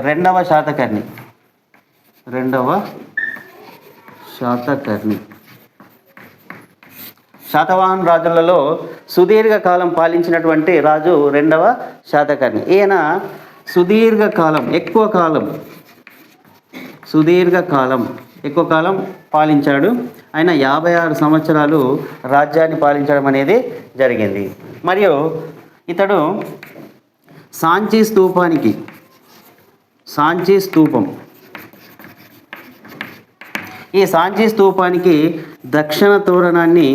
రెండవ శాతకర్ణి. రెండవ శాతకర్ణి. శాతవాహన్ రాజులలో సుదీర్ఘకాలం పాలించినటువంటి రాజు రెండవ శాతకర్ణి. ఈయన సుదీర్ఘకాలం ఎక్కువ కాలం సుదీర్ఘకాలం ఎక్కువ కాలం పాలించాడు. ఆయన యాభై ఆరు సంవత్సరాలు రాజ్యాన్ని పాలించడం అనేది జరిగింది. మరియు ఇతడు సాంచి స్తూపానికి సాంచి స్తూపం ఈ సాంచీ స్తూపానికి దక్షిణ తోరణాన్ని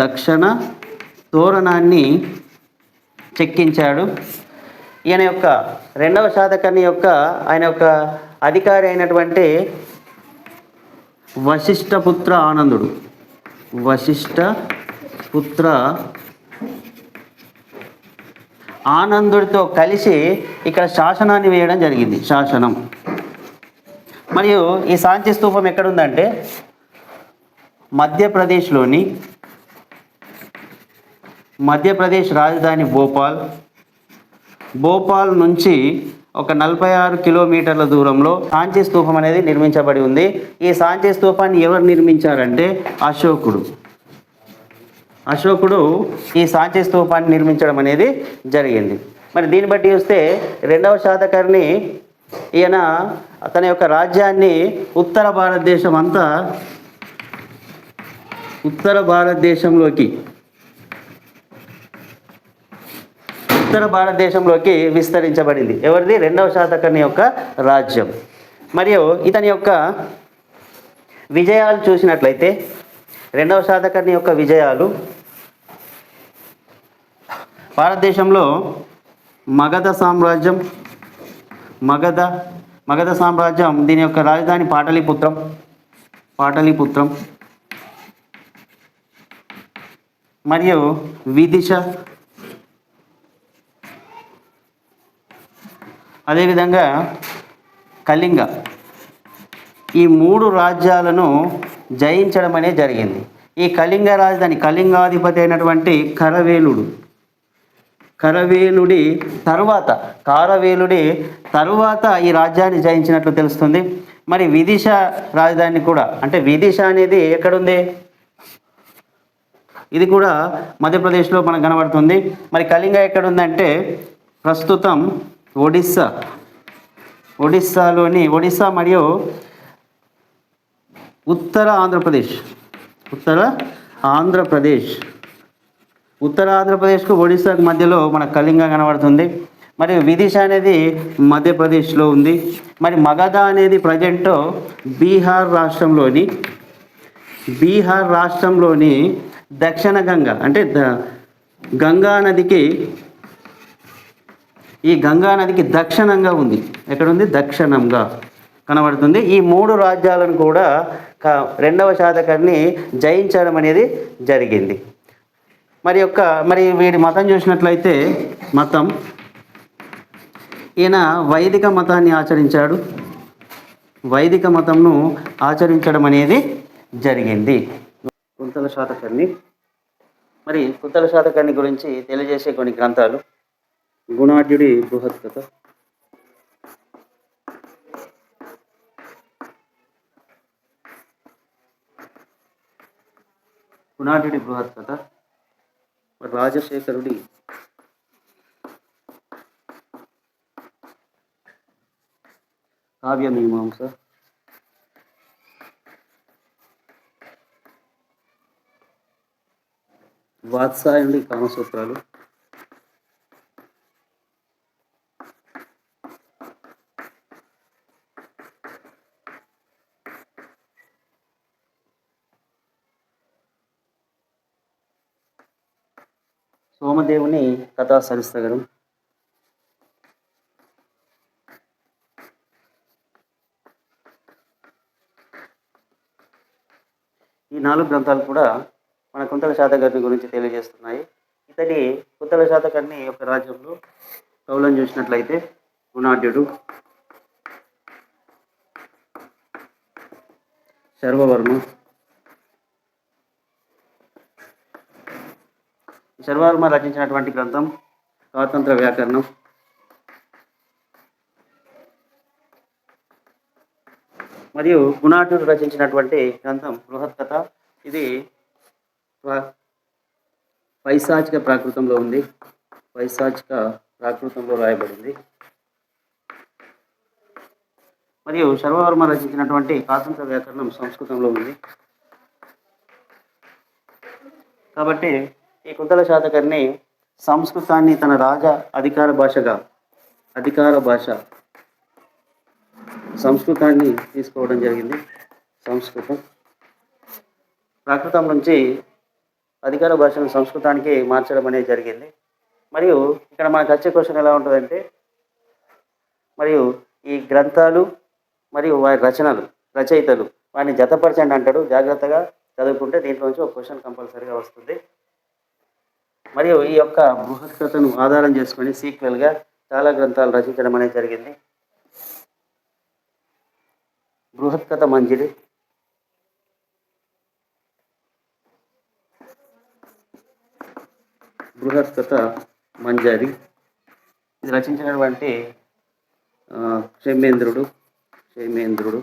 దక్షిణ తోరణాన్ని చెక్కించాడు. ఈయన యొక్క రెండవ శాతకర్ణి యొక్క ఆయన యొక్క అధికారి అయినటువంటి వశిష్ఠపుత్ర ఆనందుడు. వశిష్ఠ పుత్ర ఆనందుడితో కలిసి ఇక్కడ శాసనాన్ని వేయడం జరిగింది శాసనం. మరియు ఈ సాంచి స్తూపం ఎక్కడుందంటే మధ్యప్రదేశ్లోని మధ్యప్రదేశ్ రాజధాని భోపాల్. భోపాల్ నుంచి ఒక నలభై ఆరు కిలోమీటర్ల దూరంలో సాంచి స్తూపం అనేది నిర్మించబడి ఉంది. ఈ సాంచి స్తూపాన్ని ఎవరు నిర్మించారంటే అశోకుడు. అశోకుడు ఈ సాంచి స్తూపాన్ని నిర్మించడం అనేది జరిగింది. మరి దీన్ని బట్టి చూస్తే రెండవ శాతకర్ణి ఈయన తన యొక్క రాజ్యాన్ని ఉత్తర భారతదేశం అంతా ఉత్తర భారతదేశంలోకి ఉత్తర భారతదేశంలోకి విస్తరించబడింది. ఎవరిది? రెండవ శాతకర్ణి యొక్క రాజ్యం. మరియు ఇతని యొక్క విజయాలు చూసినట్లయితే రెండవ శాతకర్ణి యొక్క విజయాలు భారతదేశంలో మగధ సామ్రాజ్యం మగధ మగధ సామ్రాజ్యం దీని యొక్క రాజధాని పాటలీపుత్రం పాటలీపుత్రం మరియు విదిశ. అదేవిధంగా కళింగ. ఈ మూడు రాజ్యాలను జయించడం అనేది జరిగింది. ఈ కళింగ రాజధాని కళింగాధిపతి అయినటువంటి కరవేలుడు. కరవేలుడి తరువాత కారవేలుడి తరువాత ఈ రాజ్యాన్ని జయించినట్లు తెలుస్తుంది. మరి విదిశ రాజధాని కూడా అంటే విదిశ అనేది ఎక్కడుంది? ఇది కూడా మధ్యప్రదేశ్లో మనకు కనబడుతుంది. మరి కళింగ ఎక్కడుందంటే ప్రస్తుతం ఒడిస్సా ఒడిస్సాలోని ఒడిస్సా మరియు ఉత్తర ఆంధ్రప్రదేశ్ ఉత్తర ఆంధ్రప్రదేశ్. ఉత్తర ఆంధ్రప్రదేశ్కు ఒడిశాకు మధ్యలో మన కళింగ కనబడుతుంది. మరి విదిశ అనేది మధ్యప్రదేశ్లో ఉంది. మరి మగధ అనేది ప్రజెంట్ బీహార్ రాష్ట్రంలోని బీహార్ రాష్ట్రంలోని దక్షిణ గంగ అంటే గంగా నదికి ఈ గంగా నదికి దక్షిణంగా ఉంది. ఎక్కడుంది? దక్షిణంగా కనబడుతుంది. ఈ మూడు రాజ్యాలను కూడా క- రెండవ శాతకాన్ని జయించడం అనేది జరిగింది. మరి యొక్క మరి వీడి మతం చూసినట్లయితే మతం ఈయన వైదిక మతాన్ని ఆచరించాడు. వైదిక మతంను ఆచరించడం అనేది జరిగింది. కుంతల శాతకర్ణి. మరి కుంతల శాతకర్ణి గురించి తెలియజేసే కొన్ని గ్రంథాలు. గుణాఢ్యుడి బృహత్ కథ. గుణాఢ్యుడి బృహత్ కథ. మరి రాజశేఖరుడి కావ్య మీమాంస. వాత్సాయనుడి కామసూత్రాలు. సోమదేవుని కథా సరిస్తగరం ఈ నాలుగు గ్రంథాలు కూడా మన కుంతల శాతకర్ణి గురించి తెలియజేస్తున్నాయి. ఇతడి కుంతల శాతకర్ణి యొక్క రాజ్యంలో కౌలం చూసినట్లయితే గుణాఢ్యుడు శర్వవర్మ శర్వర్మ రచించినటువంటి గ్రంథం స్వాతంత్ర వ్యాకరణం. మరియు గుణాటుడు రచించినటువంటి గ్రంథం బృహత్ కథ. ఇది వైశాచిక పైశాచిక ప్రాకృతంలో ఉంది. పైశాచిక ప్రాకృతంలో రాయబడింది. మరియు శర్వవర్మ రచించినటువంటి స్వాతంత్ర వ్యాకరణం సంస్కృతంలో ఉంది. కాబట్టి ఈ కుంతల శాతకర్ణి సంస్కృతాన్ని తన రాజ అధికార భాషగా అధికార భాష సంస్కృతాన్ని తీసుకోవడం జరిగింది. సంస్కృతం. ప్రాకృతం నుంచి అధికార భాషను సంస్కృతానికి మార్చడం అనేది జరిగింది. మరియు ఇక్కడ మనకు వచ్చే క్వశ్చన్ ఎలా ఉంటుందంటే మరియు ఈ గ్రంథాలు మరియు వారి రచనలు రచయితలు వారిని జతపరచండి అంటాడు. జాగ్రత్తగా చదువుకుంటే దీంట్లో నుంచి ఒక క్వశ్చన్ కంపల్సరీగా వస్తుంది. మరియు ఈ యొక్క బృహత్ కథను ఆధారం చేసుకుని సీక్వెల్గా చాలా గ్రంథాలు రచించడం అనేది జరిగింది. బృహత్ కథ మంజిరి. బృహత్ కథ మంజరి. ఇది రచించినటువంటి క్షేమేంద్రుడు క్షేమేంద్రుడు.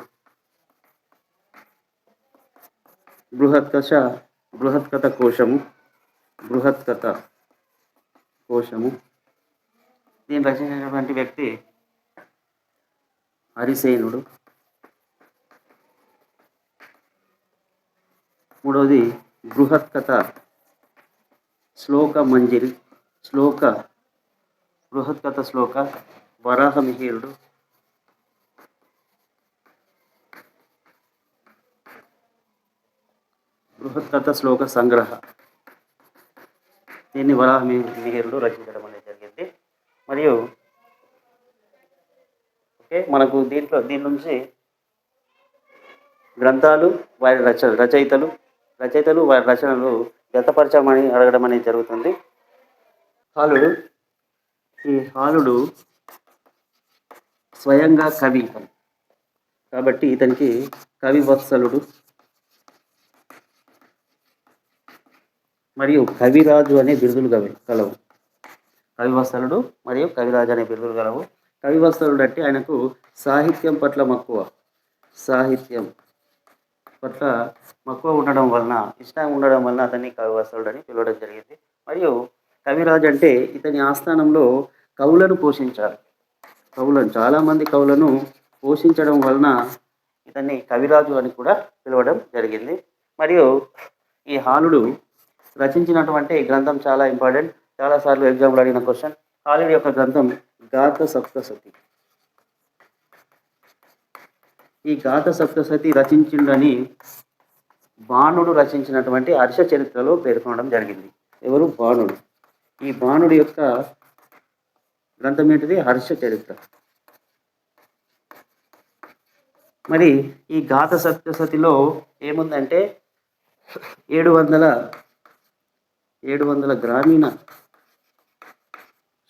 బృహత్ బృహత్కథ బృహత్ కథ కోశము. బృహత్ కథ కోశము. దీన్ని రచించినటువంటి వ్యక్తి హరిసేనుడు. మూడవది బృహత్ కథ శ్లోక మంజిరి శ్లోక బృహత్ కథ శ్లోక వరాహమిహిరుడు. బృహత్ కథ శ్లోక సంగ్రహ దీన్ని వరాహ మిహిరుడు రచించడం అనేది జరిగింది. మరియు ఓకే మనకు దీంట్లో దీని నుంచి గ్రంథాలు వారి రచ రచయితలు రచయితలు వారి రచనలు గతపరచమని అడగడం అనేది జరుగుతుంది. హాలుడు ఈ హాలుడు స్వయంగా కవి. కాబట్టి ఇతనికి కవి వత్సలుడు మరియు కవిరాజు అనే బిరుదులు కవి కలవు కవివత్సలుడు మరియు కవిరాజు అనే బిరుదులు కలవు కవివత్సలుడు అంటే ఆయనకు సాహిత్యం పట్ల మక్కువ. సాహిత్యం పట్ల మక్కువ ఉండడం వలన ఇష్టం ఉండడం వలన అతన్ని కవివత్సలుడు అని పిలవడం జరిగింది. మరియు కవిరాజు అంటే ఇతని ఆస్థానంలో కవులను పోషించారు కవులను చాలామంది కవులను పోషించడం వలన ఇతన్ని కవిరాజు అని కూడా పిలవడం జరిగింది. మరియు ఈ హాలుడు రచించినటువంటి గ్రంథం చాలా ఇంపార్టెంట్. చాలాసార్లు ఎగ్జామ్లో అడిగిన క్వశ్చన్. హాలుడి యొక్క గ్రంథం గాథ సప్తసతి ఈ గాథ సప్తసతి రచించిండని బాణుడు రచించినటువంటి హర్ష చరిత్రలో పేర్కొనడం జరిగింది. ఎవరు? బాణుడు. ఈ బాణుడి యొక్క గ్రంథం ఏంటిది? హర్ష చరిత్ర. మరి ఈ గాథ సప్తసతిలో ఏముందంటే ఏడు వందల ఏడు వందల గ్రామీణ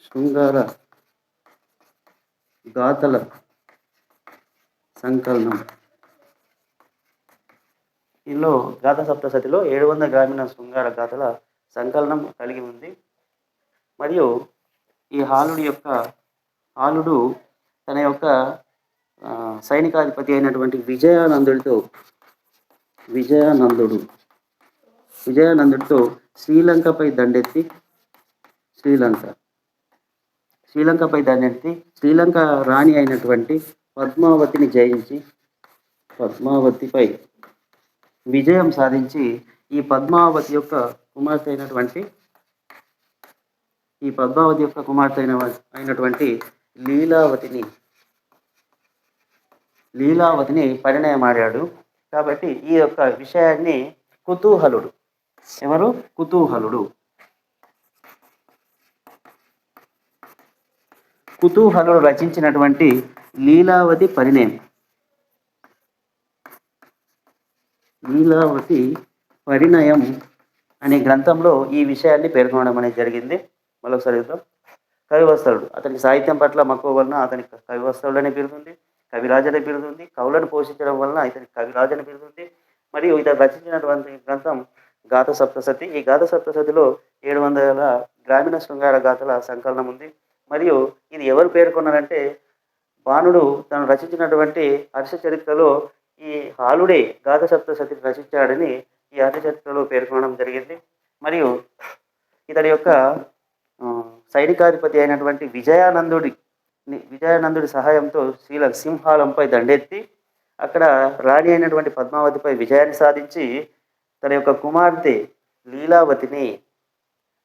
శృంగార గాథల సంకలనం. ఇందులో గాథ సప్తశతిలో ఏడు వందల గ్రామీణ శృంగార గాథల సంకలనం కలిగి ఉంది. మరియు ఈ హాలుడి యొక్క హాలుడు తన యొక్క సైనికాధిపతి అయినటువంటి విజయానందుడితో విజయానందుడు విజయానందుడితో శ్రీలంకపై దండెత్తి శ్రీలంక. శ్రీలంకపై దండెత్తి శ్రీలంక రాణి అయినటువంటి పద్మావతిని జయించి పద్మావతిపై విజయం సాధించి ఈ పద్మావతి యొక్క కుమార్తె అయినటువంటి ఈ పద్మావతి యొక్క కుమార్తె అయిన అయినటువంటి లీలావతిని లీలావతిని పరిణయమాడాడు. కాబట్టి ఈ యొక్క విషయాన్ని కుతూహలుడు ఎవరు? కుతూహలుడు. కుతూహలుడు రచించినటువంటి లీలావతి పరిణయం. లీలావతి పరిణయం అనే గ్రంథంలో ఈ విషయాన్ని పేర్కొనడం అనేది జరిగింది. మరొకసారి చూద్దాం. అతని అతనికి సాహిత్యం పట్ల మక్కువ వలన అతనికి కవివత్సలుడు అనే బిరుదుంది కవిరాజనే అనే కవులను పోషించడం వలన ఇతనికి కవిరాజు అనే మరియు ఇతను రచించినటువంటి గ్రంథం గాథ సప్తసతి ఈ గాథ సప్తసతిలో ఏడు వందల గ్రామీణ శృంగార గాథల సంకలనం ఉంది. మరియు ఇది ఎవరు పేర్కొన్నారంటే బాణుడు తను రచించినటువంటి హర్ష చరిత్రలో ఈ హాలుడే గాథ సప్తసతి రచించాడని ఈ ఆర్యచరిత్రలో పేర్కొనడం జరిగింది. మరియు ఇతడి యొక్క సైనికాధిపతి అయినటువంటి విజయానందుడి విజయానందుడి సహాయంతో శ్రీల సింహాలంపై దండెత్తి అక్కడ రాణి అయినటువంటి పద్మావతిపై విజయాన్ని సాధించి తన యొక్క కుమార్తె లీలావతిని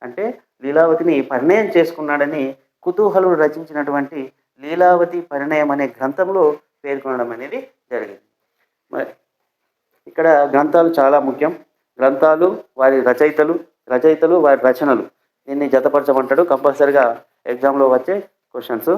అంటే లీలావతిని పరిణయం చేసుకున్నాడని కుతూహలుడు రచించినటువంటి లీలావతి పరిణయం అనే గ్రంథంలో పేర్కొనడం అనేది జరిగింది. మరి ఇక్కడ గ్రంథాలు చాలా ముఖ్యం. గ్రంథాలు వారి రచయితలు రచయితలు వారి రచనలు. దీన్ని జతపరచమంటాడు. కంపల్సరిగా ఎగ్జామ్లో వచ్చే క్వశ్చన్స్.